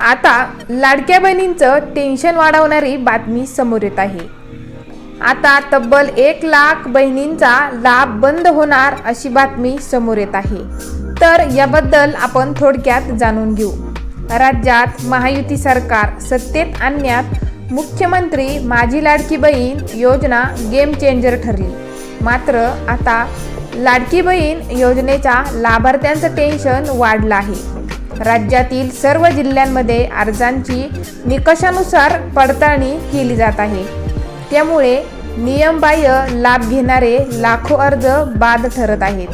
आता लाडक्या बहिणींचं टेन्शन वाढवणारी बातमी समोर येत आहे. आता तब्बल एक लाख बहिणींचा लाभ बंद होणार अशी बातमी समोर येत आहे. तर याबद्दल आपण थोडक्यात जाणून घेऊ. राज्यात महायुती सरकार सत्तेत आणण्यात मुख्यमंत्री माझी लाडकी बहीण योजना गेम चेंजर ठरली. मात्र आता लाडकी बहीण योजनेच्या लाभार्थ्यांचं टेन्शन वाढलं आहे. राज्यातील सर्व जिल्ह्यांमध्ये अर्जांची निकषानुसार पडताळणी केली जात आहे. त्यामुळे नियमबाह्य लाभ घेणारे लाखो अर्ज बाद ठरत आहेत.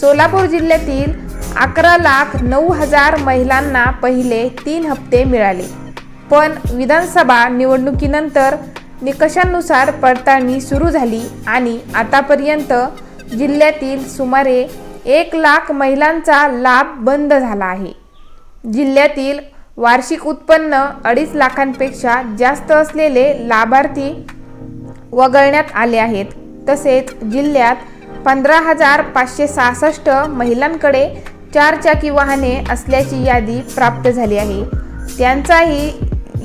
सोलापूर जिल्ह्यातील अकरा लाख नऊ हजार महिलांना पहिले तीन हप्ते मिळाले. पण विधानसभा निवडणुकीनंतर निकषांनुसार पडताळणी सुरू झाली आणि आतापर्यंत जिल्ह्यातील सुमारे एक लाख महिलांचा लाभ बंद झाला आहे. जिल्ह्यातील वार्षिक उत्पन्न अडीच लाखांपेक्षा जास्त असलेले लाभार्थी वगळण्यात आले आहेत. तसेच जिल्ह्यात पंधरा हजार पाचशे सहासष्ट महिलांकडे चारचाकी वाहने असल्याची यादी प्राप्त झाली आहे. त्यांचाही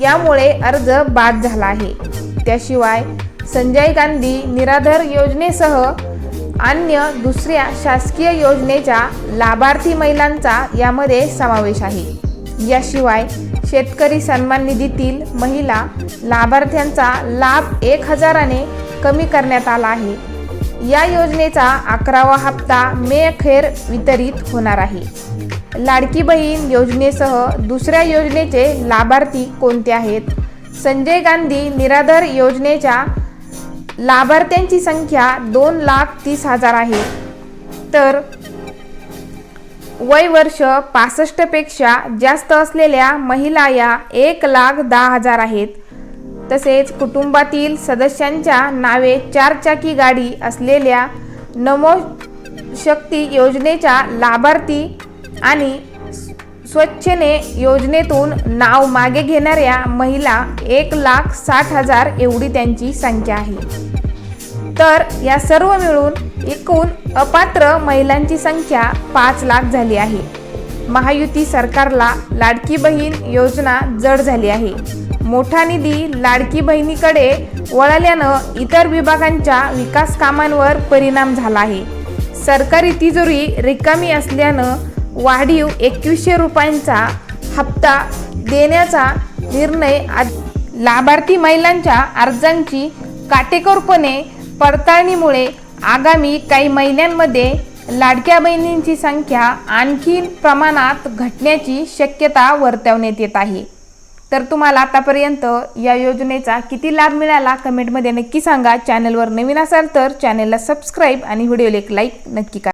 यामुळे अर्ज बाद झाला आहे. त्याशिवाय संजय गांधी निराधार योजनेसह अन्य दुसऱ्या शासकीय योजनेच्या लाभार्थी महिलांचा यामध्ये समावेश आहे. याशिवाय शेतकरी सन्मान निधीतील महिला लाभार्थ्यांचा लाभ एक हजाराने कमी करण्यात आला आहे. या योजनेचा अकरावा हप्ता मे अखेर वितरित होणार आहे. लाडकी बहीण योजनेसह दुसऱ्या योजनेचे लाभार्थी कोणते आहेत? संजय गांधी निराधार योजनेच्या लाभार्थ्यांची संख्या दोन लाख तीस हजार आहे. तर वय वर्ष पासष्टपेक्षा जास्त असलेल्या महिला या एक लाख दहा हजार आहेत. तसेच कुटुंबातील सदस्यांच्या नावे चारचाकी गाडी असलेल्या नमो शक्ती योजनेच्या लाभार्थी आणि स्वच्छने योजनेतून नाव मागे घेणाऱ्या महिला एक लाख साठ हजार एवढी त्यांची संख्या आहे. तर या सर्व मिळून एकूण अपात्र महिलांची संख्या पाच लाख झाली आहे. महायुती सरकारला लाडकी बहीण योजना जड झाली आहे. मोठा निधी लाडकी बहिणीकडे वळाल्यानं इतर विभागांच्या विकास कामांवर परिणाम झाला आहे. सरकारी तिजोरी रिकामी असल्यानं वाढीव एकवीसशे रुपयांचा हप्ता देण्याचा निर्णय लाभार्थी महिलांच्या अर्जांची काटेकोरपणे पडताळणीमुळे आगामी काही महिन्यांमध्ये लाडक्या बहिणींची संख्या आणखी प्रमाणात घटण्याची शक्यता वर्तवण्यात येत आहे. तर तुम्हाला आतापर्यंत या योजनेचा किती लाभ मिळाला कमेंटमध्ये नक्की सांगा. चॅनलवर नवीन असाल तर चॅनलला सबस्क्राईब आणि व्हिडिओला एक लाईक नक्की करा.